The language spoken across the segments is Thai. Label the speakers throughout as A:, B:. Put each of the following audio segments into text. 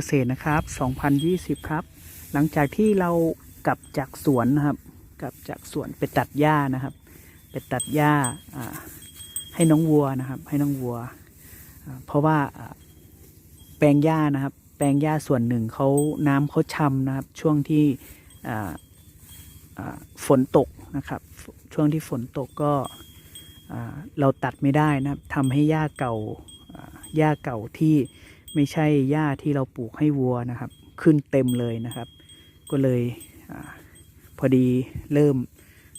A: กษตรนะครับ 2020 ครับ หลังจากที่เรากลับจากสวนนะครับ กลับจากสวนไปตัดหญ้านะครับ ไปตัดหญ้าให้น้องวัวนะครับ ให้น้องวัว เพราะว่าแปลงหญ้านะครับ แปลงหญ้าส่วนหนึ่งเขาน้ำเขาช้ำนะครับ ช่วงที่ฝนตกนะครับ ช่วงที่ฝนตกก็เราตัดไม่ได้นะครับทำให้หญ้าเก่าหญ้าเก่าที่ ไม่ใช่หญ้าที่เราปลูกให้วัวนะครับ ขึ้นเต็มเลยนะครับ ก็เลยอพอดีเริ่ม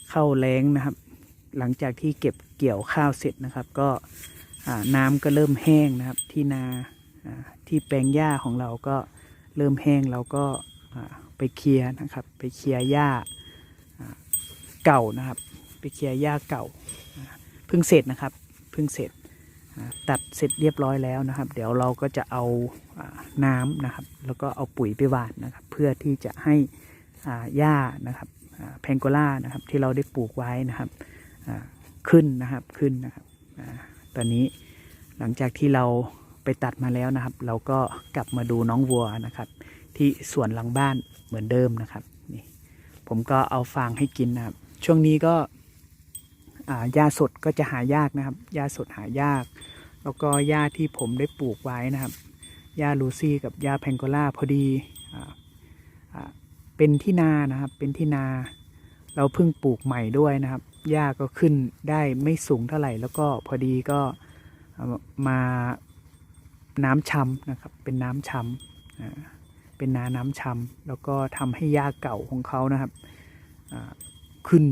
A: เข้าแล้งนะครับ หลังจากที่เก็บเกี่ยวข้าวเสร็จนะครับ ก็น้ำก็เริ่มแห้งนะครับ ที่นาที่แปลงหญ้าของเราก็เริ่มแห้งเราก็ไปเคลียร์นะครับ ไปเคลียร์หญ้าเก่านะครับ ไปเคลียร์หญ้าเก่าเพิ่งเสร็จนะครับ เพิ่งเสร็จ ตัดเสร็จเรียบร้อยแล้วนะครับ เดี๋ยวเราก็จะเอาน้ำนะครับ แล้วก็เอาปุ๋ยไปหว่านนะครับ เพื่อที่จะให้หญ้านะครับแพงโกล่านะครับที่เราได้ปลูกไว้นะครับขึ้นนะครับขึ้นนะครับตอนนี้หลังจากที่เราไปตัดมาแล้วนะครับ เราก็กลับมาดูน้องวัวนะครับ ที่สวนหลังบ้านเหมือนเดิมนะครับนี่ผมก็เอาฟางให้กินนะครับ ช่วงนี้ก็หญ้าสดก็จะหายากนะครับหญ้าสดหายาก แล้วก็หญ้าที่ผมได้ปลูกไว้นะครับหญ้าลูซี่กับหญ้าแพงโกล่าพอดีเป็นที่นานะครับ เป็นที่นา เราเพิ่งปลูกใหม่ด้วยนะครับหญ้าก็ขึ้นได้ไม่สูงเท่าไหร่ แล้วก็พอดีก็มาน้ำช้ำนะครับ เป็นน้ำชำอ่าเป็นนาน้ำช้ำแล้วก็ทำให้หญ้าเก่าของเขานะครับขึ้น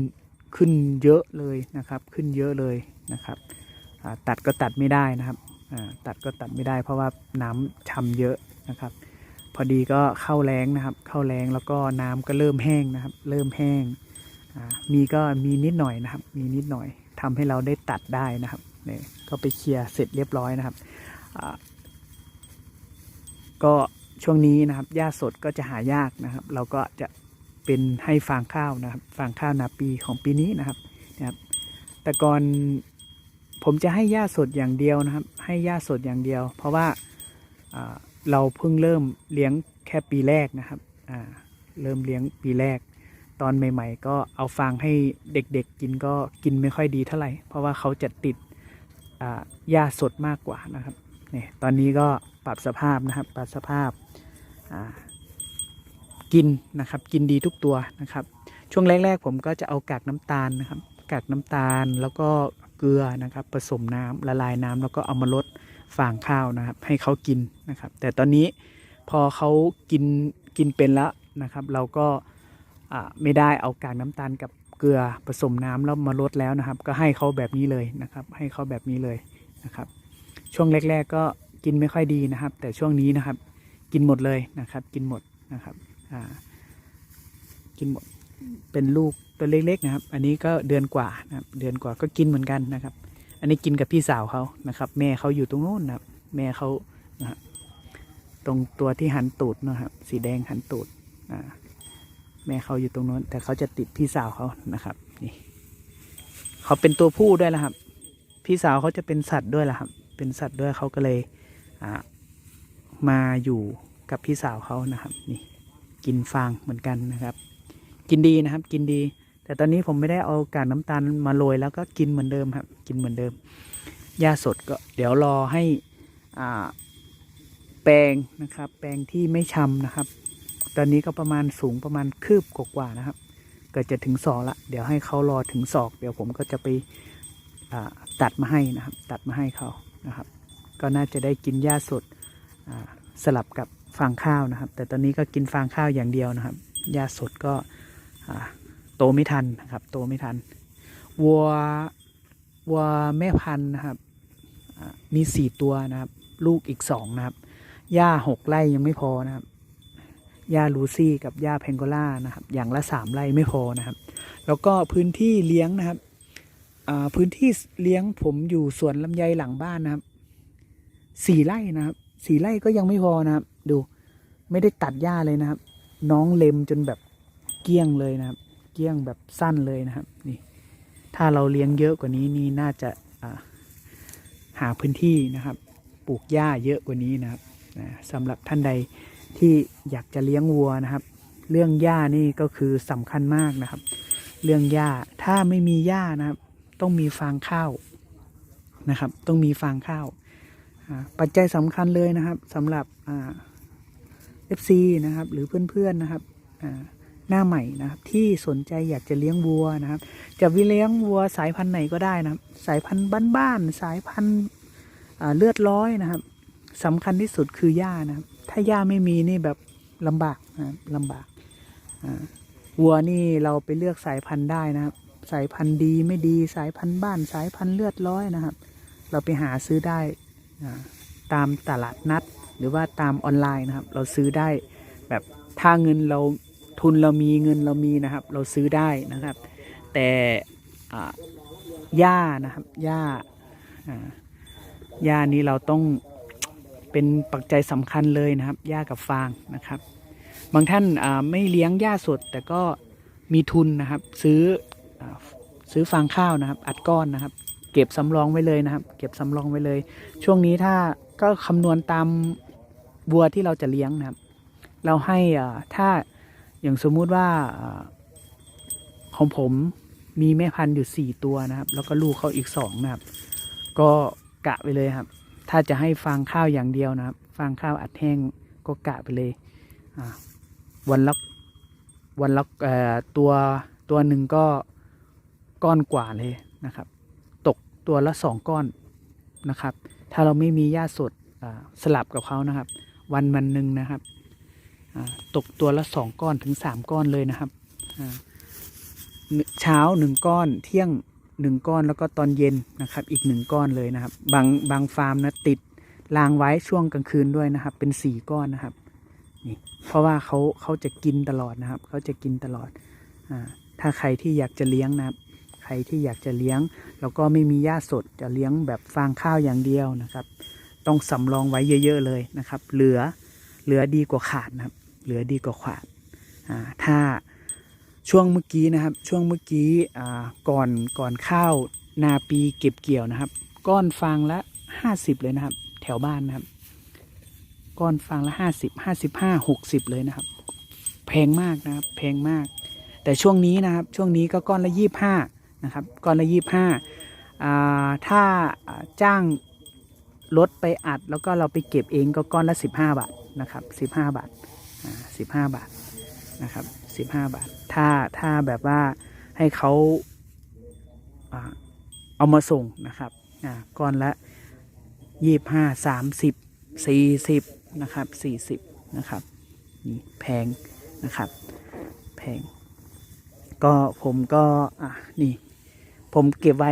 A: ขึ้นเยอะเลยนะครับ ขึ้นเยอะเลยนะครับ ตัดก็ตัดไม่ได้นะครับตัดก็ตัดไม่ได้ เพราะว่าน้ำช้ำเยอะนะครับ พอดีก็เข้าแรงนะครับ เข้าแรงแล้วก็น้ำก็เริ่มแห้งนะครับ เริ่มแห้งมีก็มีนิดหน่อยนะครับ มีนิดหน่อยทำให้เราได้ตัดได้นะครับเนี่ยก็ไปเคลียร์เสร็จเรียบร้อยนะครับก็ช่วงนี้นะครับหญ้าสดก็จะหายากนะครับ เราก็จะเป็นให้ฟางข้าวนะครับ ฟางข้าวนาปีของปีนี้นะครับนะครับ แต่ก่อน ผมจะให้หญ้าสดอย่างเดียวนะครับ ให้หญ้าสดอย่างเดียว เพราะว่าเราเพิ่งเริ่มเลี้ยงแค่ปีแรกนะครับเริ่มเลี้ยงปีแรก ตอนใหม่ ๆ ก็เอาฟางให้เด็กๆกินก็กินไม่ค่อยดีเท่าไหร่ เพราะว่าเขาจะติดหญ้าสดมากกว่านะครับเนี่ยตอนนี้ก็ปรับสภาพนะครับ ปรับสภาพกินนะครับ กินดีทุกตัวนะครับ ช่วงแรก ๆ ผมก็จะเอากากน้ำตาลนะครับ กากน้ำตาลแล้วก็ เกลือนะครับ ผสมน้ำละลายน้ำแล้วก็เอามาลดฟางข้าวนะครับ ให้เขากินนะครับ แต่ตอนนี้พอเขากินกินเป็นแล้วนะครับ เราก็ไม่ได้เอากากน้ำตาลกับเกลือผสมน้ำแล้วมาลดแล้วนะครับ ก็ให้เขาแบบนี้เลยนะครับ ให้เขาแบบนี้เลยนะครับ ช่วงแรก ๆ ก็กินไม่ค่อยดีนะครับ แต่ช่วงนี้นะครับ กินหมดเลยนะครับ กินหมดนะครับอ่ากินหมด เป็นลูกตัวเล็กๆนะครับ อันนี้ก็เดือนกว่านะครับ เดือนกว่าก็กินเหมือนกันนะครับ อันนี้กินกับพี่สาวเขานะครับ แม่เขาอยู่ตรงโน้นนะครับ แม่เขานะตรงตัวที่หันตูดนะครับ สีแดงหันตูดอ่าแม่เขาอยู่ตรงโน้น แต่เขาจะติดพี่สาวเขานะครับ นี่เขาเป็นตัวผู้ด้วยนะครับ พี่สาวเขาจะเป็นสัตว์ด้วยล่ะครับ เป็นสัตว์ด้วยเขาก็เลยอ่ามาอยู่กับพี่สาวเขานะครับ นี่ กินฟางเหมือนกันนะครับ กินดีนะครับ กินดี แต่ตอนนี้ผมไม่ได้เอากากน้ำตาลมาโรยแล้วก็กินเหมือนเดิมครับ กินเหมือนเดิมหญ้าสดก็เดี๋ยวรอให้อ่าแปลงนะครับ แปลงที่ไม่ชำนะครับ ตอนนี้ก็ประมาณสูงประมาณคืบกว่านะครับก็จะถึงศอกละ เดี๋ยวให้เขารอถึงศอก เดี๋ยวผมก็จะไปตัดมาให้นะครับ ตัดมาให้เขานะครับ ก็น่าจะได้กินหญ้าสดสลับกับฟางข้าวนะครับ แต่ตอนนี้ก็กินฟางข้าวอย่างเดียวนะครับหญ้าสดก็ โตไม่ทันนะครับ โตไม่ทัน วัววัวแม่พันธุ์นะครับมีสี่ตัวนะครับ ลูกอีกสองนะครับหญ้าหกไร่ยังไม่พอนะครับหญ้าลูซี่กับหญ้าแพงโกล่านะครับ อย่างละสามไร่ไม่พอนะครับ แล้วก็พื้นที่เลี้ยงนะครับพื้นที่เลี้ยงผมอยู่สวนลำไยหลังบ้านนะครับสี่ไร่นะครับสี่ไร่ก็ยังไม่พอนะครับ ดู ไม่ได้ตัดหญ้าเลยนะครับ น้องเล็มจนแบบ เกี้ยงเลยนะครับ เกี้ยงแบบสั้นเลยนะครับนี่ถ้าเราเลี้ยงเยอะกว่านี้นี่น่าจะาหาพื้นที่นะครับ ปลูกหญ้าเยอะกว่านี้นะครับนะสำหรับท่านใดที่อยากจะเลี้ยงวัวนะครับ เรื่องหญ้านี่ก็คือสำคัญมากนะครับ เรื่องหญ้าถ้าไม่มีหญ้านะครับ ต้องมีฟางข้าวนะครับ ต้องมีฟางข้าวปัจจัยสำคัญเลยนะครับสำหรับอ่า FC นะครับ หรือเพื่อนๆนะครับ หน้าใหม่นะครับที่สนใจอยากจะเลี้ยงวัวนะครับ จะวิเลี้ยงวัวสายพันธุ์ไหนก็ได้นะครับ สายพันธุ์บ้านๆสายพันธุ์เลือดร้อยนะครับสำคัญที่สุดคือหญ้านะครับ ถ้าหญ้าไม่มีนี่แบบลำบากนะครับลำบากวัวนี่เราไปเลือกสายพันธุ์ได้นะครับ สายพันธุ์ดีไม่ดีสายพันธุ์บ้านสายพันธุ์เลือดร้อยนะครับ เราไปหาซื้อได้ตามตลาดนัด หรือว่าตามออนไลน์นะครับ เราซื้อได้แบบถ้าเงินเรา ทุนเรามีเงินเรามีนะครับ เราซื้อได้นะครับ แต่หญ้านะครับหญ้าหญ้านี้เราต้องเป็นปัจจัยสำคัญเลยนะครับหญ้ากับฟางนะครับ บางท่านไม่เลี้ยงหญ้าสด แต่ก็มีทุนนะครับ ซื้อซื้อฟางข้าวนะครับ อัดก้อนนะครับ เก็บสำรองไว้เลยนะครับ เก็บสำรองไว้เลย ช่วงนี้ถ้าก็คำนวณตามวัวที่เราจะเลี้ยงนะครับ เราให้อ่าถ้า อย่างสมมุติว่าของผมมีแม่พันธุ์อยู่สี่ตัวนะครับ แล้วก็ลูกเขาอีกสองนะครับ ก็กะไปเลยครับ ถ้าจะให้ฟางข้าวอย่างเดียวนะครับ ฟางข้าวอัดแห้งก็กะไปเลยวันละวันละเอ่อตัวตัวหนึ่งก็ก้อนกว่าเลยนะครับ ตกตัวละสองก้อนนะครับ ถ้าเราไม่มีหญ้าสดสลับกับเขานะครับ วันวันหนึ่งนะครับ ตกตัวละสองก้อนถึงสามก้อนเลยนะครับเช้าหนึ่งก้อนเที่ยงหนึ่งก้อนแล้วก็ตอนเย็นนะครับ อีกหนึ่งก้อนเลยนะครับ บางบางฟาร์มนะติดรางไว้ช่วงกลางคืนด้วยนะครับ เป็นสี่ก้อนนะครับนี่เพราะว่าเขาเขาจะกินตลอดนะครับเขาจะกินตลอดอาถ้าใครที่อยากจะเลี้ยงนะครับ ใครที่อยากจะเลี้ยง แล้วก็ไม่มีหญ้าสดจะเลี้ยงแบบฟางข้าวอย่างเดียวนะครับ ต้องสำรองไว้เยอะ ๆ เลยนะครับ เหลือ เหลือดีกว่าขาดนะครับ เหลือดีกว่าขาดอ่าถ้าช่วงเมื่อกี้นะครับ ช่วงเมื่อกี้อ่าก่อนก่อนข้าวนาปีเก็บเกี่ยวนะครับ ก้อนฟางละห้าสิบเลยนะครับ แถวบ้านนะครับ ก้อนฟางละห้าสิบห้าสิบห้าหกสิบเลยนะครับ แพงมากนะครับ แพงมาก แต่ช่วงนี้นะครับ ช่วงนี้ก็ก้อนละยี่ห้านะครับ ก้อนละยี่ห้าอ่าถ้าอ่าจ้างรถไปอัดแล้วก็เราไปเก็บเองก็ก้อนละสิบห้าบาท นะครับสิบห้าบาทสิบห้าบาทนะครับสิบห้าบาท ถ้าถ้าแบบว่าให้เขาเอามาส่งนะครับอ่าก้อนละยี่ห้าสามสิบสี่สิบนะครับสี่สิบนะครับนี่แพงนะครับแพงก็ผมก็อะนี่ ผมเก็บไว้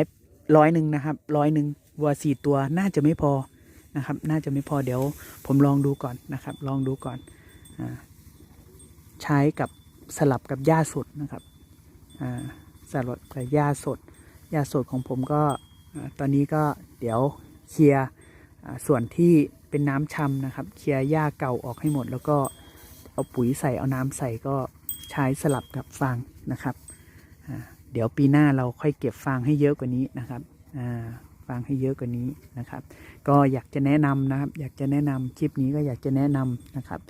A: ร้อยหนึ่งนะครับร้อยหนึ่งวัวสี่ตัวน่าจะไม่พอ นะครับ น่าจะไม่พอเดี๋ยวผมลองดูก่อนนะครับ ลองดูก่อนอใช้กับสลับกับหญ้าสดนะครับสลับกับหญ้าสดหญ้าสดของผมก็ตอนนี้ก็เดี๋ยวเคลียร์ส่วนที่เป็นน้ำชำนะครับ เคลียร์หญ้าเก่าออกให้หมด แล้วก็เอาปุ๋ยใส่เอาน้ำใส่ก็ใช้สลับกับฟางนะครับ เดี๋ยวปีหน้าเราค่อยเก็บฟางให้เยอะกว่านี้นะครับ ฟางให้เยอะกว่านี้นะครับ ก็อยากจะแนะนำนะครับ อยากจะแนะนำคลิปนี้ก็อยากจะแนะนำนะครับ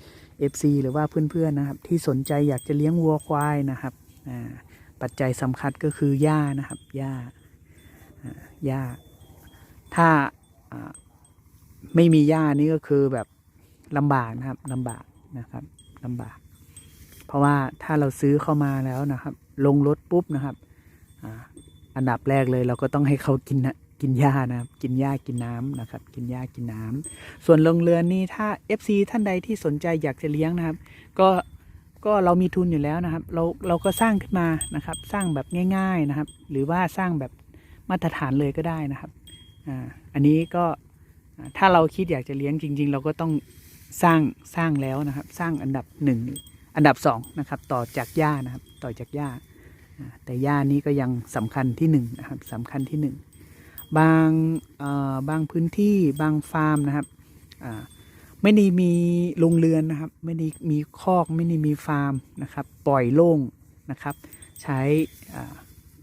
A: FC หรือว่าเพื่อนๆนะครับ ที่สนใจอยากจะเลี้ยงวัวควายนะครับปัจจัยสำคัญก็คือหญ้านะครับหญ้าหญ้า ถ้าไม่มีหญ้านี่ก็คือแบบลำบากนะครับลำบากนะครับลำบาก เพราะว่าถ้าเราซื้อเข้ามาแล้วนะครับ ลงรถปุ๊บนะครับอันดับแรกเลยเราก็ต้องให้เขากินนะ กินหญ้านะครับกินหญ้ากินน้ำนะครับ กินหญ้ากินน้ำส่วนลงเรือนนี่ถ้า FC ท่านใดที่สนใจอยากจะเลี้ยงนะครับ ก็ก็เรามีทุนอยู่แล้วนะครับ เราเราก็สร้างขึ้นมานะครับ สร้างแบบง่าย ๆนะครับ หรือว่าสร้างแบบมาตรฐานเลยก็ได้นะครับอ่าอันนี้ก็ถ้าเราคิดอยากจะเลี้ยงจริง ๆ เราก็ต้องสร้างสร้างแล้วนะครับ สร้างอันดับหนึ่งอันดับสองนะครับ ต่อจากหญ้านะครับ ต่อจากหญ้าอ่าแต่หญ้านี้ก็ยังสำคัญที่หนึ่งนะครับสำคัญที่หนึ่ง บางบางพื้นที่บางฟาร์มนะครับไม่ได้มีโรงเรือนนะครับ ไม่ได้มีคอกไม่ได้มีฟาร์มนะครับ ปล่อยโล่งนะครับ ใช้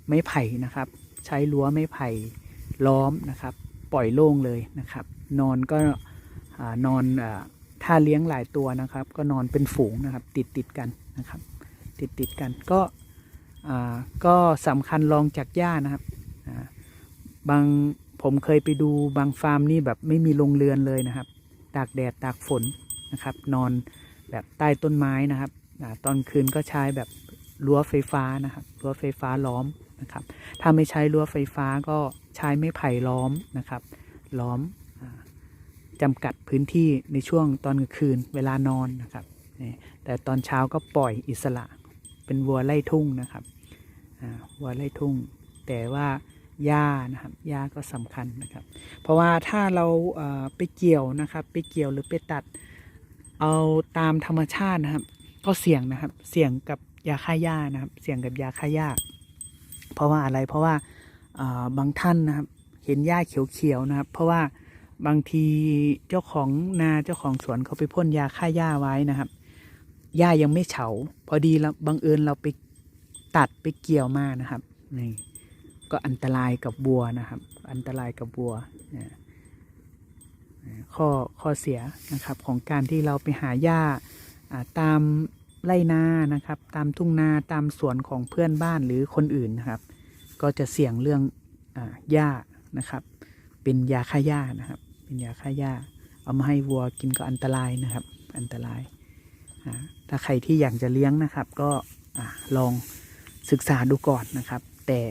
A: ไม้ไผ่นะครับ ใช้รั้วไม้ไผ่ล้อมนะครับ ปล่อยโล่งเลยนะครับ นอนก็อนอนอถ้าเลี้ยงหลายตัวนะครับ ก็นอนเป็นฝูงนะครับ ติดติดกันนะครับ ติดติดกันก็ก็สำคัญรองจากหญ้านะครับ บางผมเคยไปดูบางฟาร์มนี่แบบไม่มีโรงเรือนเลยนะครับ ตากแดดตากฝนนะครับ นอนแบบใต้ต้นไม้นะครับตอนคืนก็ใช้แบบรั้วไฟฟ้านะครับรั้วไฟฟ้าล้อมนะครับ ถ้าไม่ใช้รั้วไฟฟ้าก็ใช้ไม้ไผ่ล้อมนะครับ ล้อมอาจำกัดพื้นที่ในช่วงตอนกลางคืนเวลานอนนะครับแต่ตอนเช้าก็ปล่อยอิสระเป็นวัวไล่ทุ่งนะครับวัวไล่ทุ่ง แต่ว่า หญ้านะครับหญ้าก็สำคัญนะครับ เพราะว่าถ้าเราไปเกี่ยวนะครับ ไปเกี่ยวหรือไปตัดเอาตามธรรมชาตินะครับ ก็เสี่ยงนะครับ เสี่ยงกับยาฆ่าหญ้านะครับ เสี่ยงกับยาฆ่าหญ้าเพราะว่าอะไรเพราะว่าอ่าบางท่านนะครับ เห็นหญ้าเขียวๆนะครับ เพราะว่าบางทีเจ้าของนาเจ้าของสวนเขาไปพ่นยาฆ่าหญ้าไว้นะครับหญ้ายังไม่เฉา พอดีเราบังเอิญเราไปตัดไปเกี่ยวมานะครับนี่ ก็อันตรายกับบัวนะครับ อันตรายกับบัวข้อข้อเสียนะครับของการที่เราไปหาหญ้าอ่าตามไร่นานะครับ ตามทุ่งนาตามสวนของเพื่อนบ้านหรือคนอื่นนะครับ ก็จะเสี่ยงเรื่องอ่าหญ้านะครับ เป็นยาฆ่าหญ้านะครับ เป็นยาฆ่าหญ้าเอามาให้วัวกินก็อันตรายนะครับ อันตรายถ้าใครที่อยากจะเลี้ยงนะครับ ก็อลองศึกษาดูก่อนนะครับ แต่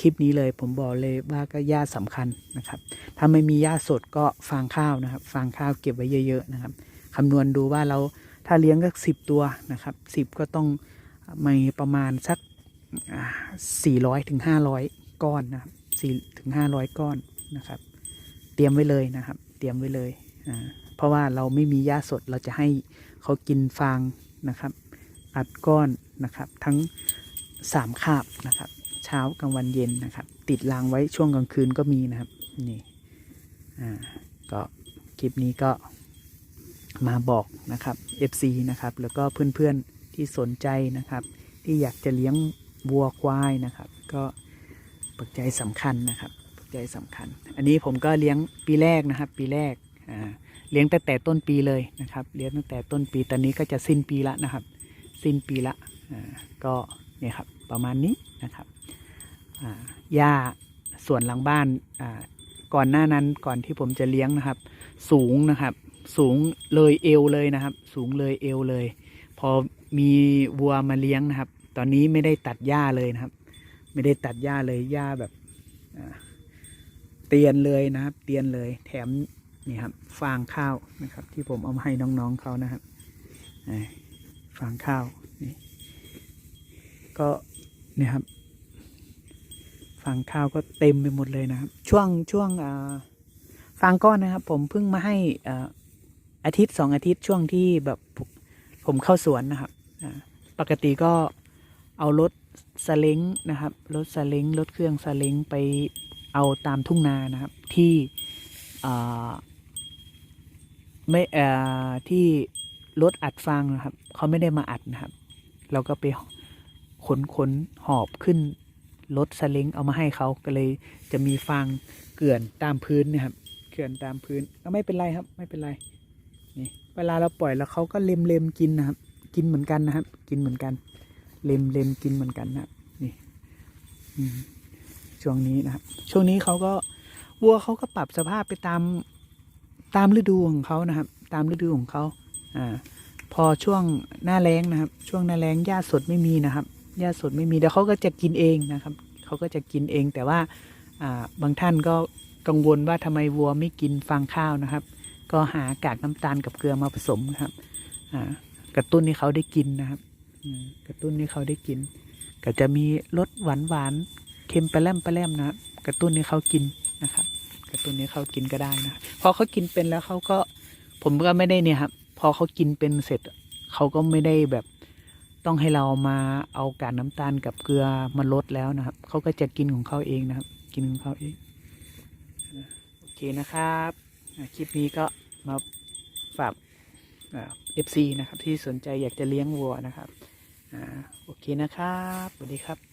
A: คลิปนี้เลยผมบอกเลยว่าก็หญ้าสำคัญนะครับ ถ้าไม่มีหญ้าสดก็ฟางข้าวนะครับ ฟางข้าวเก็บไว้เยอะ ๆ นะครับคำนวณดูว่าเราถ้าเลี้ยงก็สิบตัวนะครับสิบก็ต้องมีประมาณสักสี่ร้อยถึงห้าร้อยก้อนนะครับสี่ถึงห้าร้อยก้อนนะครับ เตรียมไว้เลยนะครับ เตรียมไว้เลยอ่าเพราะว่าเราไม่มีหญ้าสดเราจะให้เขากินฟางนะครับ อัดก้อนนะครับ ทั้งสามคาบนะครับ เช้ากลางวันเย็นนะครับ ติดรางไว้ช่วงกลางคืนก็มีนะครับ นี่อ่าก็คลิปนี้ก็มาบอกนะครับ FC นะครับ แล้วก็เพื่อนๆที่สนใจนะครับ ที่อยากจะเลี้ยงวัวควายนะครับ ก็ปัจจัยสำคัญนะครับปัจจัยสำคัญ อันนี้ผมก็เลี้ยงปีแรกนะครับ ปีแรกอ่าเลี้ยงตั้งแต่ต้นปีเลยนะครับ เลี้ยงตั้งแต่ต้นปี ตอนนี้ก็จะสิ้นปีละนะครับ สิ้นปีละอ่าก็เนี่ยครับ ประมาณนี้นะครับ หญ้าส่วนหลังบ้านก่อนหน้านั้นก่อนที่ผมจะเลี้ยงนะครับ สูงนะครับ สูงเลยเอวเลยนะครับ สูงเลยเอวเลย พอมีวัวมาเลี้ยงนะครับ ตอนนี้ไม่ได้ตัดหญ้าเลยนะครับ ไม่ได้ตัดหญ้าเลยหญ้าแบบเตียนเลยนะครับ เตียนเลย แถมนี่ครับ ฟางข้าวนะครับ ที่ผมเอามาให้น้องๆเขานะครับฟางข้าวนี่ก็นี่ครับ ฟางข้าวก็เต็มไปหมดเลยนะครับ ช่วงช่วงฟางก้อนนะครับ ผมเพิ่งมาให้อาทิตย์สองอาทิตย์ช่วงที่แบบผมเข้าสวนนะครับปกติก็เอารถสเล้งนะครับรถสเล้งรถเครื่องสเล้งไปเอาตามทุ่งนานะครับ ที่ไม่เออที่รถอัดฟางนะครับเขาไม่ได้มาอัดนะครับ เราก็ไปขนขนหอบขึ้น รถสลิงเอามาให้เขาก็เลยจะมีฟางเกลื่อนตามพื้นนะครับเกลื่อนตามพื้นก็ไม่เป็นไรครับ ไม่เป็นไรนี่เวลาเราปล่อยแล้วเขาก็เล็มเล็มกินนะครับ กินเหมือนกันนะครับ กินเหมือนกัน เล็มเล็มกินเหมือนกันนะนี่ช่วงนี้นะครับ ช่วงนี้เขาก็วัวเขาก็ปรับสภาพไปตามตามฤดูของเขานะครับ ตามฤดูของเขาอ่าพอช่วงหน้าแล้งนะครับ ช่วงหน้าแล้งหญ้าสดไม่มีนะครับ หญ้าสดไม่มีเดี๋ยวเขาก็จะกินเองนะครับเขาก็จะกินเอง แต่ว่าบางท่านก็กังวลว่าทำไมวัวไม่กินฟางข้าวนะครับ ก็หากากน้ำตาลกับเกลือมาผสมครับกระตุ้นให้เขาได้กินนะครับกระตุ้นให้เขาได้กิน ก็จะมีรสหวานหวานเค็มไปแลมไปแลมนะกระตุ้นให้เขากินนะครับ กระตุ้นให้เขากินก็ได้นะพอเขากินเป็นแล้วเขาก็ผมก็ไม่ได้เนี่ยครับพอเขากินเป็นเสร็จเขาก็ไม่ได้แบบ ต้องให้เรามาเอากากน้ำตาลกับเกลือมาลดแล้วนะครับเขาก็จะกินของเขาเองนะครับ กินของเขาเองโอเคนะครับคลิปนี้ก็มาฝากเอฟซีนะครับที่สนใจอยากจะเลี้ยงวัวนะครับอโอเคนะครับสวัสดีครับ